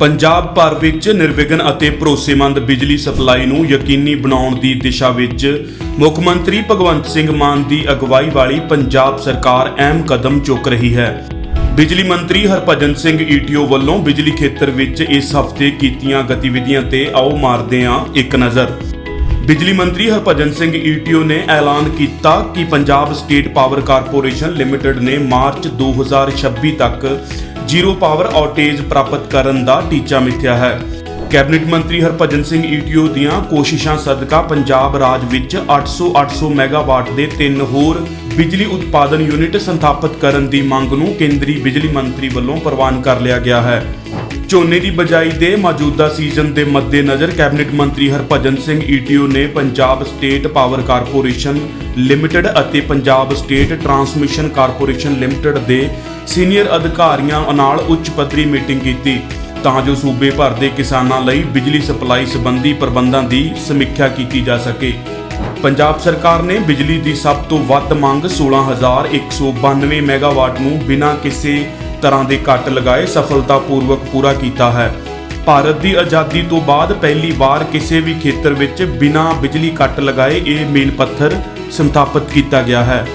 ਪੰਜਾਬ ਭਰ ਵਿੱਚ ਨਿਰਵਿਘਨ ਅਤੇ ਭਰੋਸੇਮੰਦ ਬਿਜਲੀ ਸਪਲਾਈ ਨੂੰ ਯਕੀਨੀ ਬਣਾਉਣ ਦੀ ਦਿਸ਼ਾ ਵਿੱਚ ਮੁੱਖ ਮੰਤਰੀ ਭਗਵੰਤ ਸਿੰਘ ਮਾਨ ਦੀ ਅਗਵਾਈ ਵਾਲੀ ਪੰਜਾਬ ਸਰਕਾਰ ਅਹਿਮ ਕਦਮ ਚੁੱਕ ਰਹੀ ਹੈ। ਬਿਜਲੀ ਮੰਤਰੀ ਹਰਭਜਨ ਸਿੰਘ ਈਟੀਓ ਵੱਲੋਂ ਬਿਜਲੀ ਖੇਤਰ ਵਿੱਚ ਇਸ ਹਫ਼ਤੇ ਕੀਤੀਆਂ ਗਤੀਵਿਧੀਆਂ ਤੇ ਆਓ ਮਾਰਦੇ ਹਾਂ ਇੱਕ ਨਜ਼ਰ। ਬਿਜਲੀ ਮੰਤਰੀ ਹਰਭਜਨ ਸਿੰਘ ਈਟੀਓ ਨੇ ਐਲਾਨ ਕੀਤਾ ਕਿ Punjab state power corporation limited ਨੇ ਮਾਰਚ 2026 ਤੱਕ ਜ਼ੀਰੋ ਪਾਵਰ ਆਊਟੇਜ ਪ੍ਰਾਪਤ ਕਰਨ ਦਾ ਟੀਚਾ ਮਿੱਥਿਆ ਹੈ। ਕੈਬਨਿਟ ਮੰਤਰੀ ਹਰਭਜਨ ਸਿੰਘ ਈਟੀਓ ਦੀਆਂ ਕੋਸ਼ਿਸ਼ਾਂ ਸਦਕਾ ਪੰਜਾਬ ਰਾਜ ਵਿੱਚ 800-800 ਮੈਗਾਵਾਟ ਦੇ ਤਿੰਨ ਹੋਰ ਬਿਜਲੀ ਉਤਪਾਦਨ ਯੂਨਿਟ ਸਥਾਪਿਤ ਕਰਨ ਦੀ ਮੰਗ ਨੂੰ ਕੇਂਦਰੀ ਬਿਜਲੀ ਮੰਤਰੀ ਵੱਲੋਂ ਪ੍ਰਵਾਨ ਕਰ ਲਿਆ ਗਿਆ ਹੈ। ਝੋਨੇ ਦੀ ਬਜਾਈ ਦੇ ਮੌਜੂਦਾ ਸੀਜ਼ਨ ਦੇ ਮੱਦੇਨਜ਼ਰ ਕੈਬਨਿਟ ਮੰਤਰੀ ਹਰਭਜਨ ਸਿੰਘ ਈਟੀਓ ਨੇ Punjab state power corporation limited ਅਤੇ Punjab state transmission corporation limited ਦੇ ਸੀਨੀਅਰ ਅਧਿਕਾਰੀਆਂ ਨਾਲ ਉੱਚ ਪੱਧਰੀ ਮੀਟਿੰਗ ਕੀਤੀ। ਤਾਂ ਜੋ ਸੂਬੇ ਭਰ ਦੇ ਕਿਸਾਨਾਂ ਲਈ ਬਿਜਲੀ ਸਪਲਾਈ ਸੰਬੰਧੀ ਪ੍ਰਬੰਧਾਂ ਦੀ ਸਮੀਖਿਆ ਕੀਤੀ ਜਾ ਸਕੇ। ਪੰਜਾਬ ਸਰਕਾਰ ਨੇ ਬਿਜਲੀ ਦੀ ਸਭ ਤੋਂ ਵੱਧ ਮੰਗ 16192 ਮੈਗਾਵਾਟ ਨੂੰ ਬਿਨਾਂ ਕਿਸੇ ਤਰ੍ਹਾਂ ਦੇ ਕੱਟ ਲਗਾਏ, ਸਫਲਤਾਪੂਰਵਕ ਪੂਰਾ ਕੀਤਾ ਹੈ। ਭਾਰਤ ਦੀ ਆਜ਼ਾਦੀ ਤੋਂ ਬਾਅਦ ਪਹਿਲੀ ਵਾਰ ਕਿਸੇ ਵੀ ਖੇਤਰ ਵਿੱਚ ਬਿਨਾਂ ਬਿਜਲੀ ਕੱਟ ਲਗਾਏ ਇਹ ਮੀਲ ਪੱਥਰ ਸਥਾਪਿਤ ਕੀਤਾ ਗਿਆ ਹੈ।